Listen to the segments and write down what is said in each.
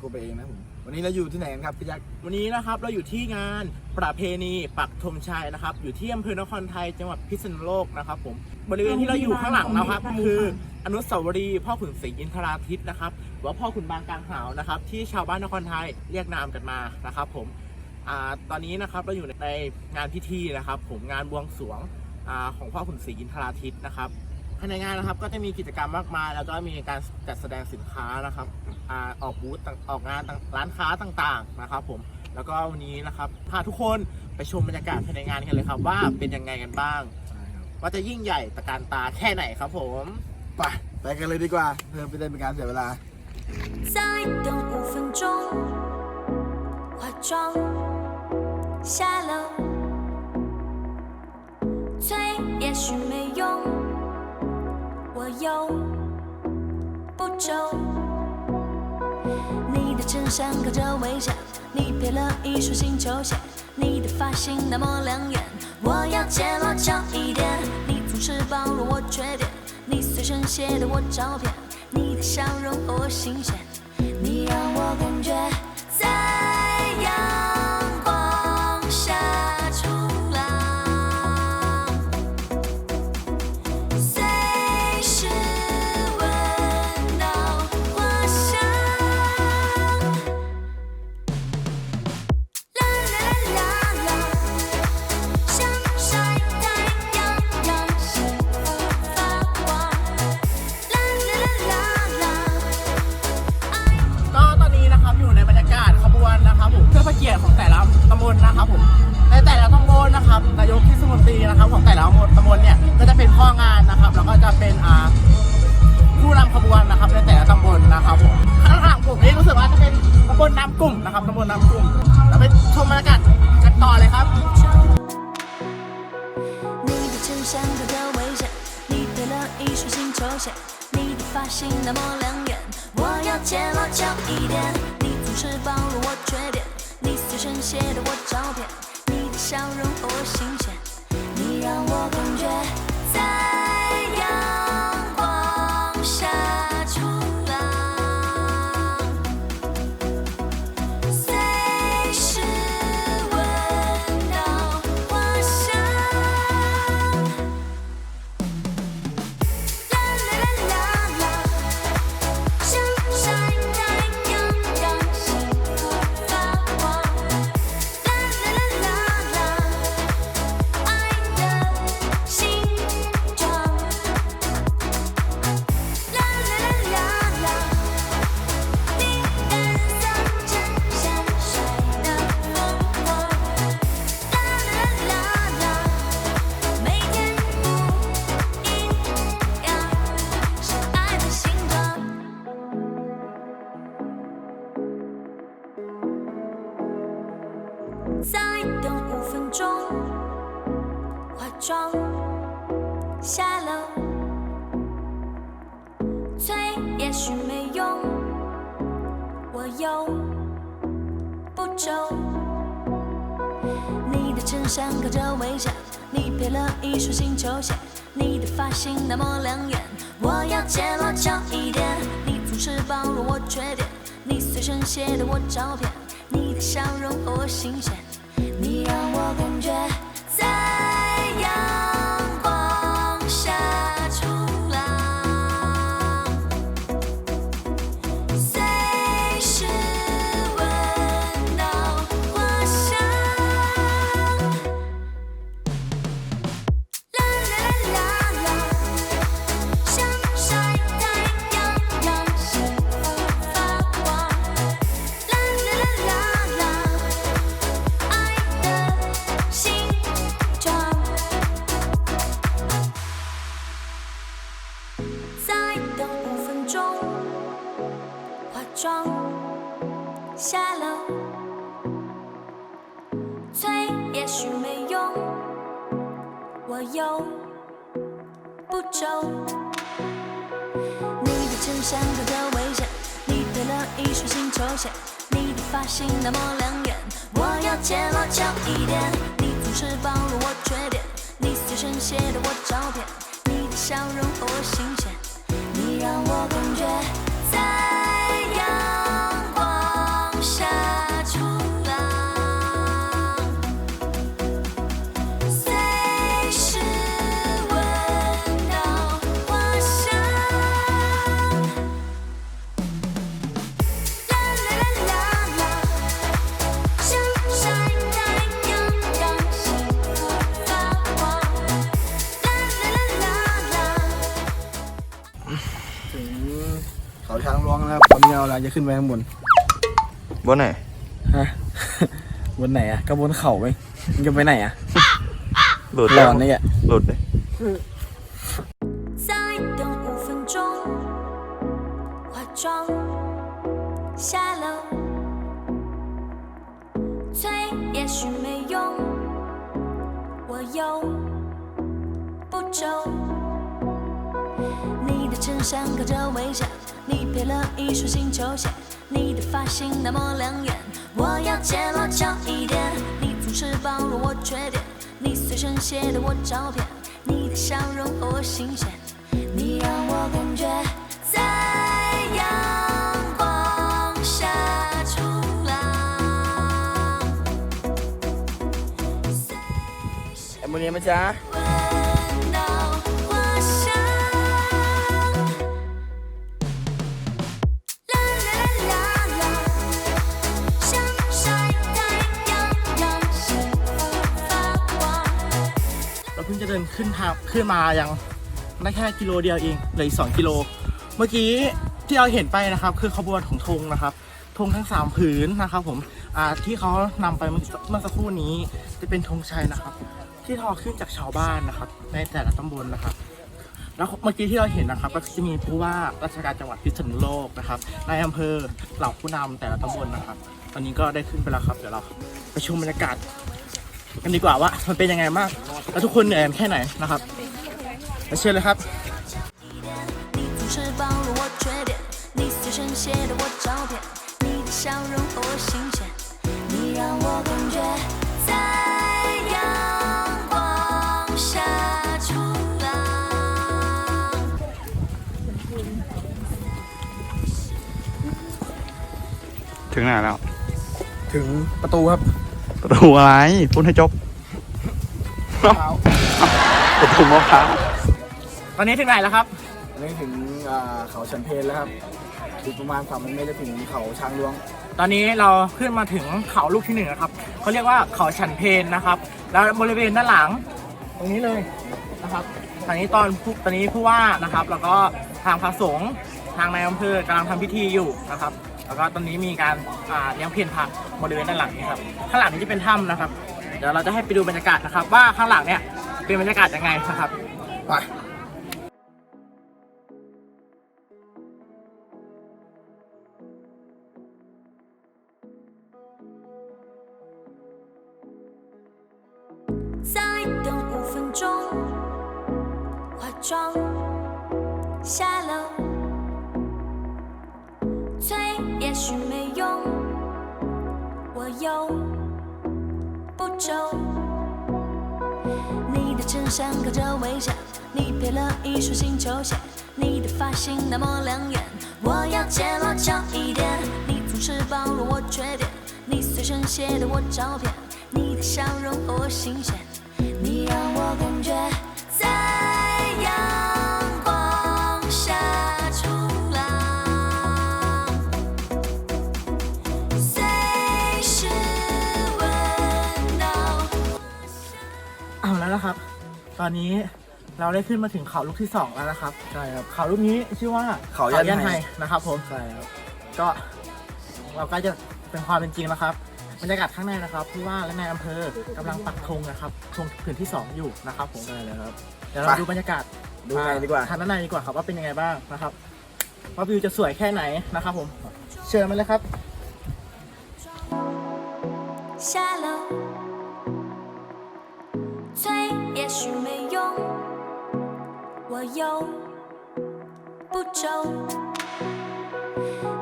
ไกด์กูไปเองนะครับผมวันนี้เราอยู่ที่ไหนกันครับพี่ยักษ์วันนี้นะครับเราอยู่ที่งานประเพณีปักธงชัยนะครับ อยู่ที่อำเภอนครไทยจังหวัดพิษณุโลกนะครับผมบริเวณที่เราอยู่ข้างหลังนะครับ คืออนุสาวรีย์พ่อขุนศรีอินทราทิตนะครับหรือว่าพ่อขุนบางกลางหาวนะครับ ที่ชาวบ้านนครไทยเรียกนามกันมานะครับ ผมอ่าตอนนี้นะครับเราอยู่ในงานพิธีนะครับ ผมงานบวงสรวงอาของพ่อขุนศรีอินทราทิตนะครับ ภายในงานนะครับก็จะมีกิจกรรมมากมาย แล้วก็มีการจัดแสดงสินค้านะครับอาออกบูธต่างออกงานต่างร้านค้าต่างๆนะครับผมแล้วก็วันนี้นะครับพาทุกคนไปชมบรรยากาศภายในงานกันเลยครับ ว่าเป็นยังไงกันบ้าง ใช่ครับ ว่าจะยิ่งใหญ่ตระการตาแค่ไหนครับผม ไปไปกันเลยดีกว่า เพื่อไม่ได้เป็นการเสียเวลา 再等五分钟，化妆下楼，催也许没 用，我又不皱。你的衬衫靠着微笑，你配了一双新球鞋，你的发型那么亮眼，我要揭露久一点。你总是包容我缺点，你随身写的我照片，你的笑容和我新鲜，你让我感觉在阳นะครับตำบลนำกลุ่มแล้วไปชมบรรยากาศกันต่อเลยครับ 你的衬衫靠着微笑，你配了一双新球鞋，你的发型那么亮眼，我要揭露久一点。你总是包容我缺点，你随身写的我照片，你的笑容和我新鲜，你让我感觉 这危险，你配了一双新球鞋，你的发型那么亮眼，我要揭露久一点。你总是包容我缺点，你随身携带我照片，你的笑容和我新鲜，你让我感觉我又不皱。你的衬衫靠着危险，你配了一双新球鞋，你的发型那么亮眼，我要揭露久一点。你总是包容我缺点，你随身写的我照片，你的笑容和我新鲜，你让我感觉在 จะขึ้นไปข้างบน บนไหน ฮะ บนไหนอ่ะก็บนเขาไปมันจะไปไหนอ่ะ หลุด ร้อนนี่อ่ะ หลุดเลย 再等五分钟，化妆下楼，催也许没用，我又不皱。你的衬衫靠着微笑， 你配了一双新球鞋，你的发型那么亮眼，我要见落俏一点。你总是包容我缺点，你随身携带我照片，你的笑容和我新鲜，你让我感觉在阳光下冲浪。哎，木尼木加。 เราเพิ่งจะเดินขึ้นทางขึ้นมายังได้แค่กิโลเดียวเองเหลืออีกสองกิโล เมื่อกี้ที่เราเห็นไปนะครับ คือขบวนของธงนะครับธงทั้งสามผืนนะครับผมที่เขานำไปเมื่อสักครู่นี้จะเป็นธงชัยนะครับ ที่ทอขึ้นจากชาวบ้านนะครับ ในแต่ละตำบลนะครับ แล้วเมื่อกี้ที่เราเห็นนะครับ ก็จะมีผู้ว่าราชการจังหวัดพิษณุโลกนะครับนายอำเภอเหล่าผู้นำแต่ละตำบลนะครับ ตอนนี้ก็ได้ขึ้นไปแล้วครับ เดี๋ยวเราไปชมบรรยากาศ กันดีกว่าว่ามันเป็นยังไงมากแล้วทุกคนเหนื่อยแค่ไหนนะครับเชื่อเลยครับถึงไหนแล้ว ถึงประตูครับ ประตูอะไรพูดให้จบประตูมะพร้าวตอนนี้ถึงไหนแล้วครับอันนี้ถึงอ่าเขาชันเพลแล้วครับอีกประมาณสามเมตรจะถึงเขาช้างร้องตอนนี้เราขึ้นมาถึงเขาลูกที่หนึ่งนะครับเขาเรียกว่าเขาฉันเพนนะครับ แล้วบริเวณด้านหลัง ตรงนี้เลยนะครับตอนนี้ตอนผู้ตอนนี้ผู้ว่านะครับ แล้วก็ทางพระสงฆ์ทางนายอำเภอกำลังทำพิธีอยู่นะครับ แล้วก็ตอนนี้มีการอ่าเลี้ยงเพลพระบริเวณด้านหลังนี้ครับข้างหลังนี้จะเป็นถ้ำนะครับ เดี๋ยวเราจะให้ไปดูบรรยากาศนะครับ ว่าข้างหลังเนี่ยเป็นบรรยากาศยังไงนะครับไป 想靠着危险，你撇了一双新球鞋，你的发型那么亮眼，我要接了脚一点。你总是暴露我缺点，你随身携的我照片，你的笑容和我新鲜，你让我感觉在阳光下冲浪，随时闻到。好了，好了。 ตอนนี้เราได้ขึ้นมาถึงเขาลูกที่สองแล้วนะครับ ใช่ครับ เขาลูกนี้ชื่อว่าเขาย่านไฮ ไฮนะครับผมใช่ครับ ก็เราใกล้จะเป็นความเป็นจริงแล้วครับบรรยากาศข้างในนะครับผู้ว่าและนายอำเภอกำลังปักธงนะครับธงผืนที่สองอยู่นะครับผมใช่เลยครับ เดี๋ยวเราไปดูบรรยากาศดูไงดีกว่า ทางด้านในดีกว่าครับว่าเป็นยังไงบ้างนะครับว่าวิวจะสวยแค่ไหนนะครับผมเชิญมาเลยครับ 也许没用，我又不皱。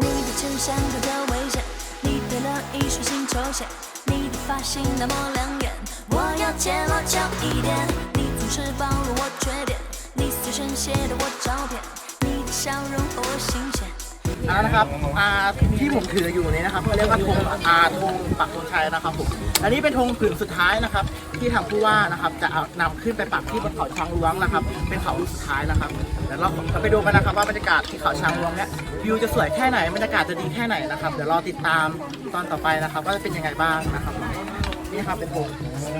你的衬衫靠着危险，你配了一双新球鞋，你的发型那么亮眼，我要揭露久一点。你总是包容我缺点，你随身携的我照片，你的笑容和我新鲜， อันนั้นนะครับอ่าที่ผมถืออยู่นี้นะครับเขาเรียกว่าธงอาธงปักธงชัยนะครับผมอันนี้เป็นธงผืนสุดท้ายนะครับ ที่ทางผู้ว่านะครับ จะเอานำขึ้นไปปักที่บนเขาช้างล้วงนะครับ เป็นเขาลูกสุดท้ายนะครับเดี๋ยวเราไปดูกันนะครับว่าบรรยากาศที่เขาช้างล้วงเนี่ยวิวจะสวยแค่ไหนบรรยากาศจะดีแค่ไหนนะครับ เดี๋ยวรอติดตามตอนต่อไปนะครับ ว่าจะเป็นยังไงบ้างนะครับนี่ครับเป็นธง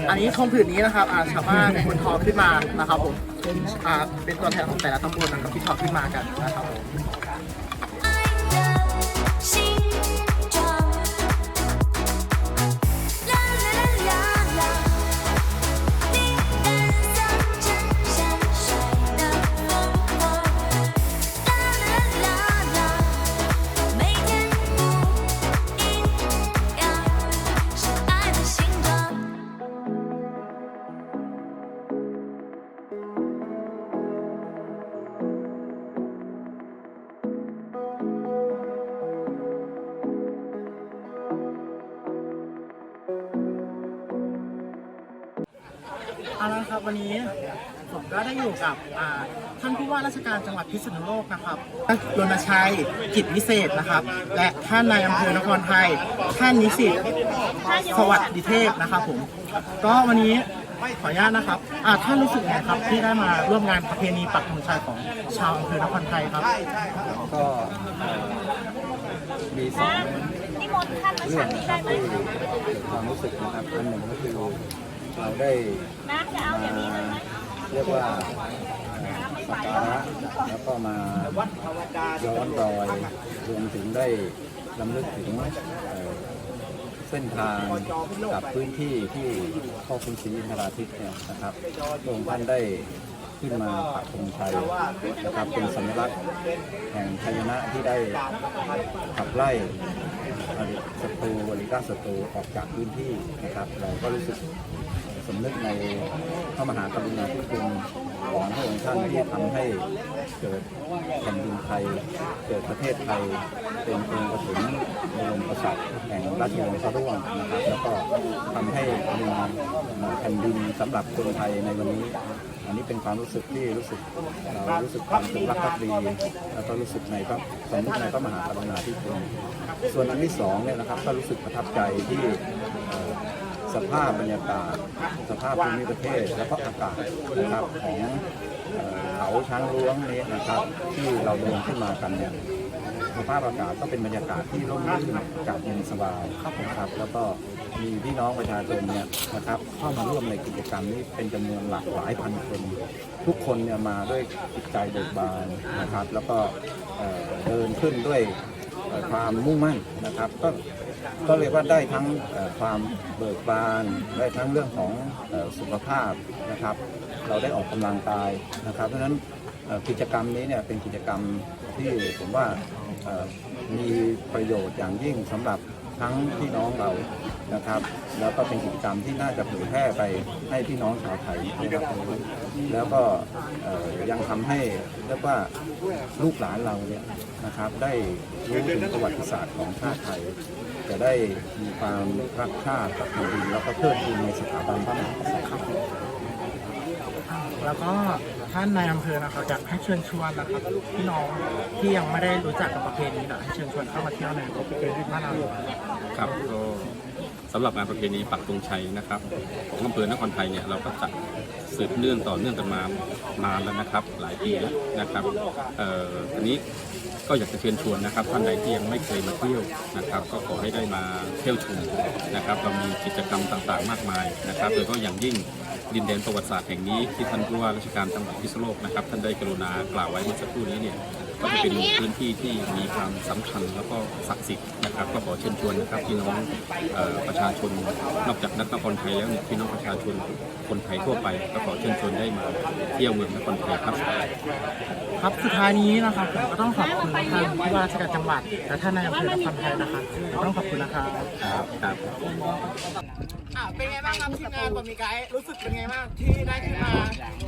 อันนี้ธงผืนนี้นะครับอาชาวบ้านคนทอขึ้นมานะครับผมอาเป็นตัวแทนของแต่ละตำบลนะครับที่ทอขึ้นมากันนะครับผม 心 ก็ได้อยู่กับอ่าท่านผู้ว่าราชการจังหวัดพิษณุโลกนะครับรณชัยกิจวิเศษนะครับ และท่านนายอำเภอนครไทย ท่านนิสิตสวัสดิเทพนะครับผม ก็วันนี้ขออนุญาตนะครับอ่าท่านรู้สึกไงครับที่ได้มาร่วมงานประเพณีปักธงชัยของชาวอำเภอนครไทยครับ ก็เอ่อมีสองเรื่องนะครับที่เกิดความรู้สึกนะครับอันหนึ่งก็คือเราได้มาเเรียกว่าสักการะแล้วก็มาย้อนรอยรวมถึงได้ลำลึกถึงเส้นทางกับพื้นที่ที่พ่อคุณศรีอินทราทิตย์เนี่ยนะครับพระองค์ท่านได้ขึ้นมาปักธงชัยนะครับเป็นสัญลักษณ์แห่งชัยชนะที่ได้ขับไล่อริศัตรูอริราชศัตรูออกจากพื้นที่นะครับ เราก็รู้สึกำนึกในพระมหากรุณาธิคุณของพระองค์ท่านที่ทำให้เกิดแผ่นดินไทย เกิดประเทศไทย เป็นองค์กฐินบรมกษัตริย์แห่งราชวงศ์พระร่วงนะครับ แล้วก็ทำให้มีแผ่นดินสำหรับคนไทยในวันนี้ อันนี้เป็นความรู้สึกที่รู้สึกเรารู้สึกความจงรักภักดีแล้วก็รู้สึกในพระสำนึกในพระมหากรุณาธิคุณส่วนอันที่สองเนี่ยนะครับก็รู้สึกประทับใจที่ สภาพบรรยากาศ สภาพภูมิประเทศ และก็อากาศนะครับของเขาช้างล้วงนี้นะครับ ที่เราเดินขึ้นมากันเนี่ยสภาพอากาศก็เป็นบรรยากาศที่ร่มรื่นอากาศเย็นสบายนะครับ แล้วก็มีพี่น้องประชาชนเนี่ยนะครับเข้ามาร่วมในกิจกรรมนี้เป็นจำนวนหลากหลายพันคน ทุกคนเนี่ยมาด้วยจิตใจเบิกบานนะครับ แล้วก็เดินขึ้นด้วย ความมุ่งมั่นนะครับ ก็ก็เรียกว่าได้ทั้งความเบิกบาน ได้ทั้งเรื่องของสุขภาพนะครับ เราได้ออกกำลังกายนะครับ เพราะฉะนั้นกิจกรรมนี้เนี่ยเป็นกิจกรรมที่ผมว่ามีประโยชน์อย่างยิ่งสำหรับ ทั้งพี่น้องเรานะครับ แล้วก็เป็นกิจกรรมที่น่าจะเผยแพร่ไปให้พี่น้องชาวไทยได้รับรู้แล้วก็ยังทำให้เรียกว่าลูกหลานเราเนี่ยนะครับ ได้รู้ถึงประวัติศาสตร์ของชาติไทย จะได้มีความรักชาติกับแผ่นดินแล้วก็เทิดทูนในสถาบันพระมหากษัตริย์แล้วก็ ท่านนายอำเภอนะครับอยากให้เชิญชวนนะครับพี่น้องที่ยังไม่ได้รู้จักกับประเพณีนะให้เชิญชวนเข้ามาเที่ยวในประเพณีบ้านเราครับก็สำหรับงานประเพณีปักธงชัยนะครับ ของอำเภอนครไทยเนี่ยเราก็จัดสืบเนื่องต่อเนื่องกันมานานแล้วนะครับ หลายปีแล้วนะครับเอ่ออันนี้ก็อยากจะเชิญชวนนะครับท่านใดที่ยังไม่เคยมาเที่ยวนะครับ ก็ขอให้ได้มาเที่ยวชมนะครับเรามีกิจกรรมต่างๆ มากมายนะครับโดยเฉพาะอย่างยิ่ง ดินแดนประวัติศาสตร์แห่งนี้ที่ท่านผู้ว่าราชการจังหวัดพิษณุโลกนะครับท่านได้กรุณากล่าวไว้เมื่อสักครู่นี้เนี่ยก็จะเป็นพื้นที่ที่มีความสำคัญแล้วก็ศักดิ์สิทธิ์ นะครับก็ขอเชิญชวนนะครับพี่น้องเอ่อประชาชนนอกจากนักนครไทยแล้วเนี่ยพี่น้องประชาชนคนไทยทั่วไป ก็ขอเชิญชวนได้มาเที่ยวเมืองนครไทยครับ ครับสุดท้ายนี้นะครับผมก็ต้องขอบคุณท่านผู้ว่าราชการจังหวัดและท่านนายอำเภอนครไทยนะครับต้องขอบคุณนะครับครับครับอะเป็นไงบ้างครับทีมงานบอมีไกด์รู้สึกเป็นไงบ้างที่ได้ขึ้นมา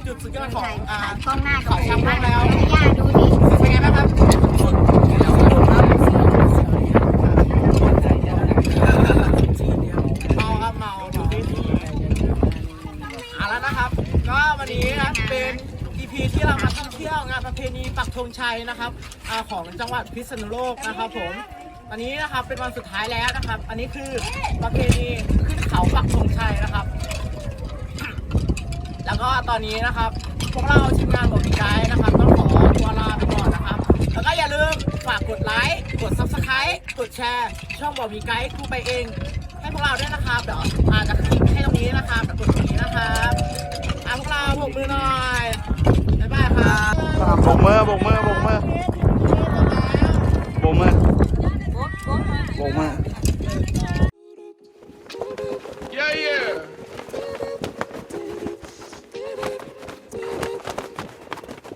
จุดสุดยอดของอ่ากล้องหน้าเขาช้างแล้วย่าดูดิเป็นไงบ้างครับเมาครับเมาดูดิเอาแล้วนะครับ ก็วันนี้นะเป็น EP ทีที่เรามาท่องเที่ยวงานประเพณีปัก ธงชัยนะครับอของจังหวัดพิษณุโลกนะครับผมตอนนี้นะครับเป็นวันสุดท้ายแล้วนะครับ อันนี้คือประเพณีขึ้นเขาปักธงชัยนะครับ แล้วก็ตอนนี้นะครับ พวกเราทีมงานบอกไกด์นะครับต้องขอตัวลาไปก่อนนะครับ แล้วก็อย่าลืมฝากกดไลค์กด subscribe กดแชร์ ช่องบอกมีไกด์ครูไปเอง ให้พวกเราด้วยนะครับเดี๋ยวอาจจะให้ตรงนี้นะครับกดตรงนี้นะครับอะพวกเราบกมือหน่อย บกมือบกมือบกมือบกมือบกมือ